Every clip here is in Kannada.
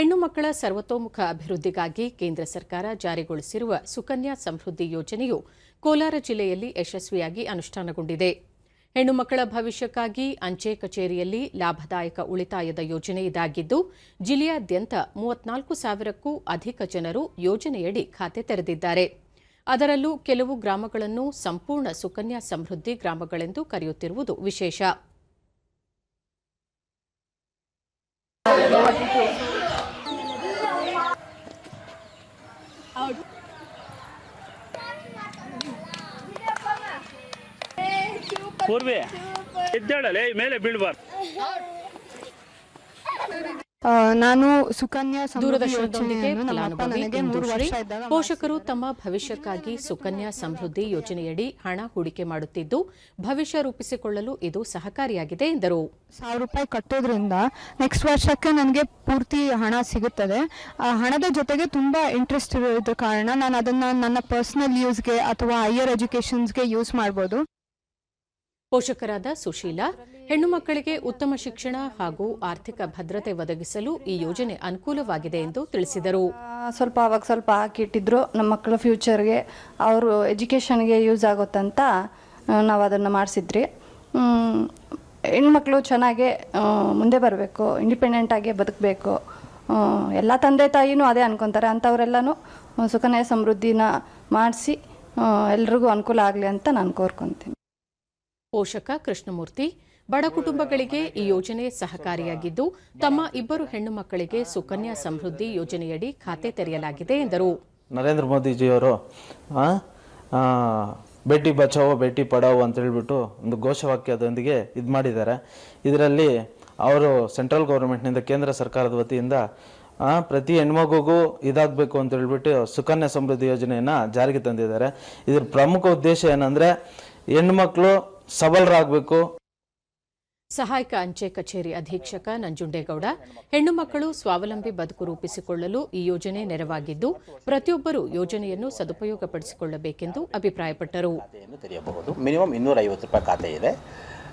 ಹೆಣ್ಣು ಮಕ್ಕಳ ಸರ್ವತೋಮುಖ ಅಭಿವೃದ್ಧಿಗಾಗಿ ಕೇಂದ್ರ ಸರ್ಕಾರ ಜಾರಿಗೊಳಿಸಿರುವ ಸುಕನ್ಯಾ ಸಮೃದ್ಧಿ ಯೋಜನೆಯು ಕೋಲಾರ ಜಿಲ್ಲೆಯಲ್ಲಿ ಯಶಸ್ವಿಯಾಗಿ ಅನುಷ್ಠಾನಗೊಂಡಿದೆ. ಹೆಣ್ಣು ಮಕ್ಕಳ ಭವಿಷ್ಯಕ್ಕಾಗಿ ಅಂಚೆ ಕಚೇರಿಯಲ್ಲಿ ಲಾಭದಾಯಕ ಉಳಿತಾಯದ ಯೋಜನೆ ಇದಾಗಿದ್ದು, ಜಿಲ್ಲೆಯಾದ್ಯಂತ ಮೂವತ್ನಾಲ್ಕು ಸಾವಿರಕ್ಕೂ ಅಧಿಕ ಜನರು ಯೋಜನೆಯಡಿ ಖಾತೆ ತೆರೆದಿದ್ದಾರೆ. ಅದರಲ್ಲೂ ಕೆಲವು ಗ್ರಾಮಗಳನ್ನು ಸಂಪೂರ್ಣ ಸುಕನ್ಯಾ ಸಮೃದ್ಧಿ ಗ್ರಾಮಗಳೆಂದು ಕರೆಯುತ್ತಿರುವುದು ವಿಶೇಷ. ಪೂರ್ವಿ. ಎದ್ದೇಳಲೆ ಮೇಲೆ ಬೀಳ್ಬಾರ್ದು. ನಾನು ಸುಕನ್ಯಾ ಸಮೃದ್ಧಿ ದೂರದರ್ಶನದೊಂದಿಗೆ ಫಲಾನುಭವಿ ಇಂದುಶ್ರೀ. ಪೋಷಕರು ತಮ್ಮ ಭವಿಷ್ಯಕ್ಕಾಗಿ ಸುಕನ್ಯಾ ಸಮೃದ್ಧಿ ಯೋಜನೆಯಡಿ ಹಣ ಹೂಡಿಕೆ ಮಾಡುತ್ತಿದ್ದು ಭವಿಷ್ಯ ರೂಪಿಸಿಕೊಳ್ಳಲು ಇದು ಸಹಕಾರಿಯಾಗಿದೆ ಎಂದರು. ಸಾವಿರ ರೂಪಾಯಿ ಕಟ್ಟೋದ್ರಿಂದ ನೆಕ್ಸ್ಟ್ ವರ್ಷಕ್ಕೆ ನನಗೆ ಪೂರ್ತಿ ಹಣ ಸಿಗುತ್ತದೆ. ಆ ಹಣದ ಜೊತೆಗೆ ತುಂಬ ಇಂಟ್ರೆಸ್ಟ್ ಇರೋದ ಕಾರಣ ನಾನು ಅದನ್ನು ನನ್ನ ಪರ್ಸನಲ್ ಯೂಸ್ಗೆ ಅಥವಾ ಹೈಯರ್ ಎಜುಕೇಷನ್ಸ್ಗೆ ಯೂಸ್ ಮಾಡ್ಬೋದು. ಪೋಷಕರಾದ ಸುಶೀಲಾ, ಹೆಣ್ಣು ಮಕ್ಕಳಿಗೆ ಉತ್ತಮ ಶಿಕ್ಷಣ ಹಾಗೂ ಆರ್ಥಿಕ ಭದ್ರತೆ ಒದಗಿಸಲು ಈ ಯೋಜನೆ ಅನುಕೂಲವಾಗಿದೆ ಎಂದು ತಿಳಿಸಿದರು. ಸ್ವಲ್ಪ ಅವಾಗ ಸ್ವಲ್ಪ ಹಾಕಿಟ್ಟಿದ್ರು. ನಮ್ಮ ಮಕ್ಕಳ ಫ್ಯೂಚರ್ಗೆ ಅವರು ಎಜುಕೇಷನ್ಗೆ ಯೂಸ್ ಆಗುತ್ತಂತ ನಾವು ಅದನ್ನು ಮಾಡಿಸಿದ್ರಿ. ಹೆಣ್ಮಕ್ಳು ಚೆನ್ನಾಗೆ ಮುಂದೆ ಬರಬೇಕು ಇಂಡಿಪೆಂಡೆಂಟಾಗಿ ಬದುಕಬೇಕು. ಎಲ್ಲ ತಂದೆ ತಾಯಿನೂ ಅದೇ ಅನ್ಕೊತಾರೆ. ಅಂಥವರೆಲ್ಲನೂ ಸುಕನ್ಯಾ ಸಮೃದ್ಧಿನ ಮಾಡಿಸಿ ಎಲ್ರಿಗೂ ಅನುಕೂಲ ಆಗಲಿ ಅಂತ ನಾನು ಕೋರ್ಕೊತೀನಿ. ಪೋಷಕ ಕೃಷ್ಣಮೂರ್ತಿ, ಬಡ ಕುಟುಂಬಗಳಿಗೆ ಈ ಯೋಜನೆ ಸಹಕಾರಿಯಾಗಿದ್ದು, ತಮ್ಮ ಇಬ್ಬರು ಹೆಣ್ಣು ಮಕ್ಕಳಿಗೆ ಸುಕನ್ಯಾ ಸಮೃದ್ಧಿ ಯೋಜನೆಯಡಿ ಖಾತೆ ತೆರೆಯಲಾಗಿದೆ ಎಂದರು. ನರೇಂದ್ರ ಮೋದಿಜಿಯವರು ಬೇಟಿ ಬಚಾವೋ, ಬೇಟಿ ಪಡಾವೋ ಅಂತ ಹೇಳ್ಬಿಟ್ಟು ಒಂದು ಘೋಷವಾಕ್ಯದೊಂದಿಗೆ ಇದು ಮಾಡಿದ್ದಾರೆ. ಇದರಲ್ಲಿ ಅವರು ಸೆಂಟ್ರಲ್ ಗೌರ್ಮೆಂಟ್ನಿಂದ, ಕೇಂದ್ರ ಸರ್ಕಾರದ ವತಿಯಿಂದ ಪ್ರತಿ ಹೆಣ್ಮಗುಗೂ ಇದಾಗಬೇಕು ಅಂತ ಹೇಳ್ಬಿಟ್ಟು ಸುಕನ್ಯಾ ಸಮೃದ್ಧಿ ಯೋಜನೆಯನ್ನು ಜಾರಿಗೆ ತಂದಿದ್ದಾರೆ. ಇದರ ಪ್ರಮುಖ ಉದ್ದೇಶ ಏನಂದರೆ, ಹೆಣ್ಮಕ್ಳು ಸಬಲರಾಗಬೇಕು. ಸಹಾಯಕ ಅಂಚೆ ಕಚೇರಿ ಅಧೀಕ್ಷಕ ನಂಜುಂಡೇಗೌಡ ಹೆಣ್ಣು ಮಕ್ಕಳು ಸ್ವಾವಲಂಬಿ ಬದುಕು ರೂಪಿಸಿಕೊಳ್ಳಲು ಈ ಯೋಜನೆ ನೆರವಾಗಿದ್ದು ಪ್ರತಿಯೊಬ್ಬರೂ ಯೋಜನೆಯನ್ನು ಸದುಪಯೋಗಪಡಿಸಿಕೊಳ್ಳಬೇಕೆಂದು ಅಭಿಪ್ರಾಯಪಟ್ಟರು.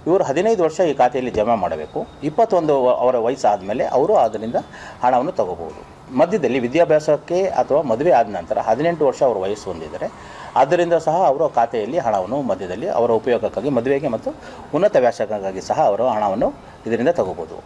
ಇವರು ಹದಿನೈದು ವರ್ಷ ಈ ಖಾತೆಯಲ್ಲಿ ಜಮಾ ಮಾಡಬೇಕು. ಇಪ್ಪತ್ತೊಂದು ಅವರ ಅವರ ವಯಸ್ಸಾದಮೇಲೆ ಅವರು ಅದರಿಂದ ಹಣವನ್ನು ತಗೋಬಹುದು. ಮಧ್ಯದಲ್ಲಿ ವಿದ್ಯಾಭ್ಯಾಸಕ್ಕೆ ಅಥವಾ ಮದುವೆ ಆದ ನಂತರ ಹದಿನೆಂಟು ವರ್ಷ ಅವರು ವಯಸ್ಸು ಹೊಂದಿದ್ದಾರೆ. ಅದರಿಂದ ಸಹ ಅವರು ಖಾತೆಯಲ್ಲಿ ಹಣವನ್ನು ಮಧ್ಯದಲ್ಲಿ ಅವರ ಉಪಯೋಗಕ್ಕಾಗಿ, ಮದುವೆಗೆ ಮತ್ತು ಉನ್ನತ ವ್ಯಾಸಕ್ಕಾಗಿ ಸಹ ಅವರು ಹಣವನ್ನು ಇದರಿಂದ ತಗೋಬೋದು